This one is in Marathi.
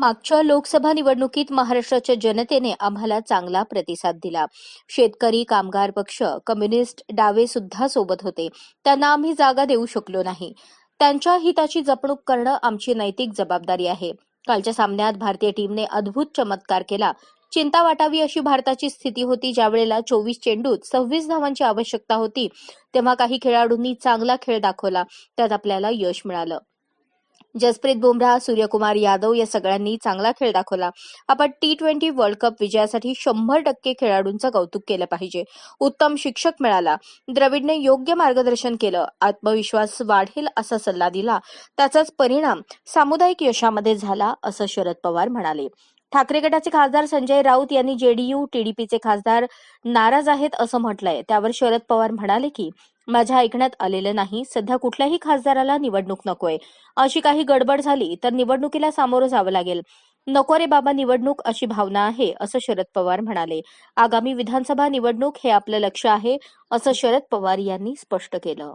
मागच्या लोकसभा निवडणुकीत महाराष्ट्राच्या जनतेने आम्हाला चांगला प्रतिसाद दिला. शेतकरी कामगार पक्ष कम्युनिस्ट डावे सुद्धा सोबत होते. त्यांना आम्ही जागा देऊ शकलो नाही. त्यांच्या हिताची जपणूक करणं आमची नैतिक जबाबदारी आहे. कालच्या सामन्यात भारतीय टीमने अद्भुत चमत्कार केला. चिंता वाटावी अशी भारताची स्थिती होती. ज्यावेळेला चोवीस चेंडूत सव्वीस धावांची आवश्यकता होती तेव्हा काही खेळाडूंनी चांगला खेळ दाखवला. त्यात आपल्याला यश मिळालं. जसप्रीत बुमराह सूर्यकुमार यादव या सगळ्यांनी चांगला खेळ दाखवला. आपण टी ट्वेंटी वर्ल्ड कप विजयासाठी शंभर टक्के खेळाडूंचं कौतुक केलं पाहिजे. उत्तम शिक्षक मिळाला. द्रविडने योग्य मार्गदर्शन केलं. आत्मविश्वास वाढेल असा सल्ला दिला. त्याचाच परिणाम सामुदायिक यशामध्ये झाला असं शरद पवार म्हणाले. ठाकरे गटाचे खासदार संजय राऊत यांनी जेडीयू टीडीपीचे खासदार नाराज आहेत असं म्हटलंय. त्यावर शरद पवार म्हणाले की माझ्या ऐकण्यात आलेलं नाही. सध्या कुठल्याही खासदाराला निवडणूक नकोय. अशी काही गडबड झाली तर निवडणुकीला सामोरं जावं लागेल. नको रे बाबा निवडणूक अशी भावना आहे असं शरद पवार म्हणाले. आगामी विधानसभा निवडणूक हे आपलं लक्ष आहे असं शरद पवार यांनी स्पष्ट केलं.